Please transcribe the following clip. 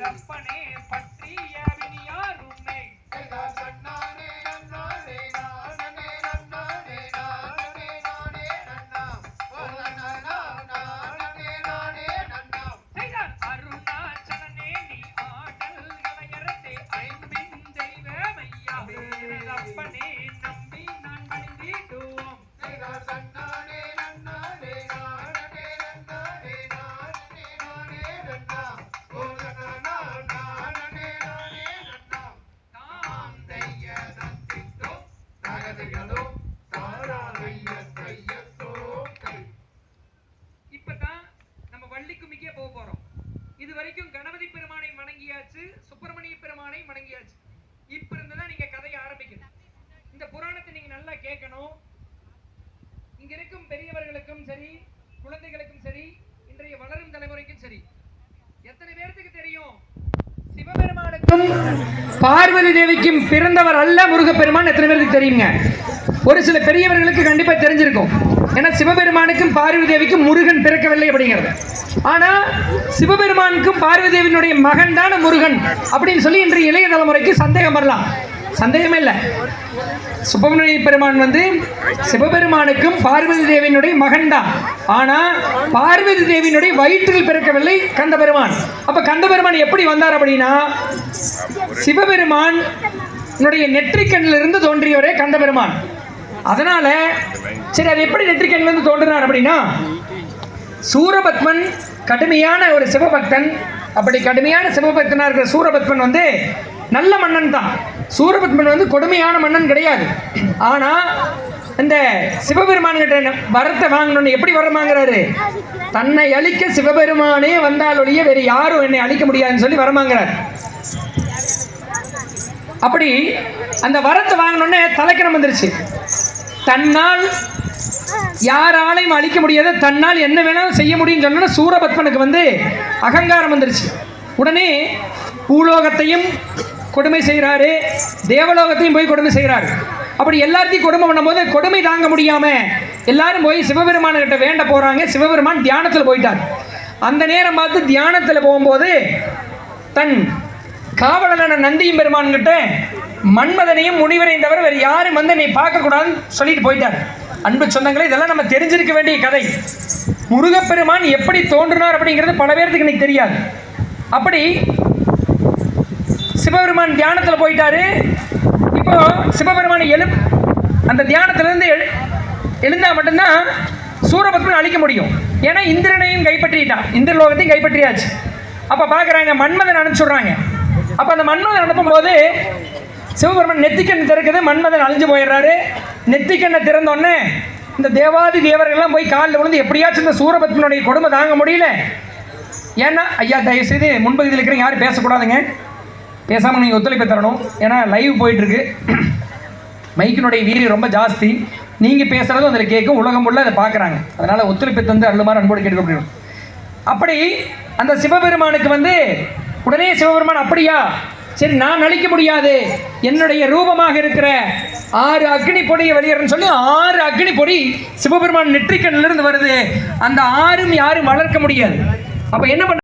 ரப்பனே பற்றிய கணபதி பெருமானை வணங்கியாச்சு சுப்பிரமணிய பெருமானை வணங்கியாச்சு. இப்ப இருந்துதான் நீங்க கதையை ஆரம்பிக்கணும். இந்த புராணத்தை நீங்க நல்லா கேட்கணும். இங்க இருக்கும் பெரியவர்களுக்கும் சரி குழந்தைகளுக்கும் சரி இன்றைய வளரும் தலைமுறைக்கும் சரி எத்தனை பேர்த்துக்கு தெரியும்? சிவபெருமானுக்கும் பார்வதி தேவிக்கும் பிறந்தவர் அல்ல முருகப்பெருமான் எத்தனை பேருக்கு தெரியுங்க? ஒரு சில பெரியவர்களுக்கு கண்டிப்பாக தெரிஞ்சிருக்கும். ஏன்னா சிவபெருமானுக்கும் பார்வதி தேவிக்கும் முருகன் பிறக்கவில்லை அப்படிங்கிறது. ஆனால் சிவபெருமானுக்கும் பார்வதி தேவியினுடைய மகன் தான முருகன் அப்படின்னு சொல்லி இன்றைய இளைய தலைமுறைக்கு சந்தேகம் வரலாம். சந்தேகமே இல்லை. சுப்பிரமணிய பெருமான் வந்து சிவபெருமானுக்கும் பார்வதி தேவியினுடைய மகன் தான் பார்வதி தேவியினுடைய வயிற்றில் பிறக்கவில்லை கந்த பெருமான் அப்போ கந்த பெருமான் எப்படி வந்தார் அப்படின்னா சிவபெருமான் நெற்றிக்கண்ணிலிருந்து நெற்றிக்கண்ணில் இருந்து தோன்றியவரே கந்த பெருமான் அதனால சரி அது எப்படி நெற்றிக்கண் வந்து தோன்றினார் அப்படின்னா சூரபத்மன் கடுமையான ஒரு சிவபக்தன் அப்படி கடுமையான சிவபக்தனாக இருக்கிற சூரபத்மன் வந்து நல்ல மன்னன் தான். சூரபத்மன் வந்து கொடுமையான மன்னன் கிடையாது. ஆனால் இந்த சிவபெருமான் கிட்ட வரத்தை வாங்கணும்னு எப்படி வரம் வாங்குறாரு? தன்னை அழிக்க சிவபெருமானே வந்தால் ஒழிய வேறு யாரும் என்னை அழிக்க முடியாதுன்னு சொல்லி வரம் வாங்குறாரு. அப்படி அந்த வரத்தை வாங்கினோடனே தலைக்கணம் வந்துருச்சு. தன்னால் யாராலையும் அழிக்க முடியாத. தன்னால் என்ன வேணாலும் செய்ய முடியும்னு சொன்னா சூரபத்மனுக்கு வந்து அகங்காரம் வந்துருச்சு. உடனே பூலோகத்தையும் கொடுமை செய்கிறாரு. தேவலோகத்தையும் போய் கொடுமை செய்கிறாரு. அப்படி எல்லாத்தையும் கொடுமை பண்ணும்போது கொடுமை தாங்க முடியாம எல்லாரும் போய் சிவபெருமான கிட்ட வேண்ட போறாங்க. சிவபெருமான் தியானத்தில் போயிட்டார். அந்த நேரம் பார்த்து தியானத்தில் போகும்போது தன் காவலனான நந்தியும் பெருமான் கிட்ட மன்மதனையும் முனிவரையும் தவிர வேறு யாரும் வந்து நீ பார்க்கக்கூடாதுன்னு சொல்லிட்டு போயிட்டார். அன்பு சொந்தங்களே இதெல்லாம் நம்ம தெரிஞ்சிருக்க வேண்டிய கதை. முருகப்பெருமான் எப்படி தோன்றினார் அப்படிங்கிறது பல பேர்த்துக்கு இன்னைக்கு தெரியாது. அப்படி சிவபெருமான் தியானத்தில் போயிட்டாரு. இப்போ சிவபெருமானை எழு அந்த தியானத்திலிருந்து எழு எழுந்தால் மட்டும்தான் சூரபத்மன் அழிக்க முடியும். ஏன்னா இந்திரனையும் கைப்பற்றிட்டான். இந்திரலோகத்தையும் கைப்பற்றியாச்சு. அப்போ பார்க்குறாங்க மன்மதன் அனுப்பிச்சுடுறாங்க. அப்போ அந்த மன்மதன் அனுப்பும்போது சிவபெருமன் நெத்திக்கண் திறக்குது மன்மதன் அழிஞ்சு போயிடுறாரு. நெத்திக்கண்ணை திறந்தோடனே இந்த தேவாதி தேவர்கள்லாம் போய் காலில் விழுந்து எப்படியாச்சும் இந்த சூரபத்மனுடைய கொடுமை தாங்க முடியல. ஏன்னா ஐயா தயவுசெய்து முன்பகுதியில் இருக்கிறவங்க யாரும் பேசக்கூடாதுங்க. பேசாமல் நீங்கள் ஒத்துழைப்பு தரணும். ஏன்னா லைவ் போயிட்டுருக்கு. மைக்கினுடைய வீரியம் ரொம்ப ஜாஸ்தி. நீங்கள் பேசுகிறதும் அதில் கேட்கும். உலகம் உள்ள அதை பார்க்குறாங்க. அதனால் ஒத்துழைப்பு தந்து அருளுமாறு அன்போடு கேட்க அப்படி அந்த சிவபெருமானுக்கு வந்து உடனே சிவபெருமான் அப்படியா? சரி நான் அழிக்க முடியாது. என்னுடைய ரூபமாக இருக்கிற ஆறு அக்னி பொடியை வெளியேறன்னு சொல்லி ஆறு அக்னி பொடி சிவபெருமான் நெற்றிக்கண்ணிலிருந்து வருது. அந்த ஆறும் யாரும் வளர்க்க முடியாது. அப்ப என்ன பண்ண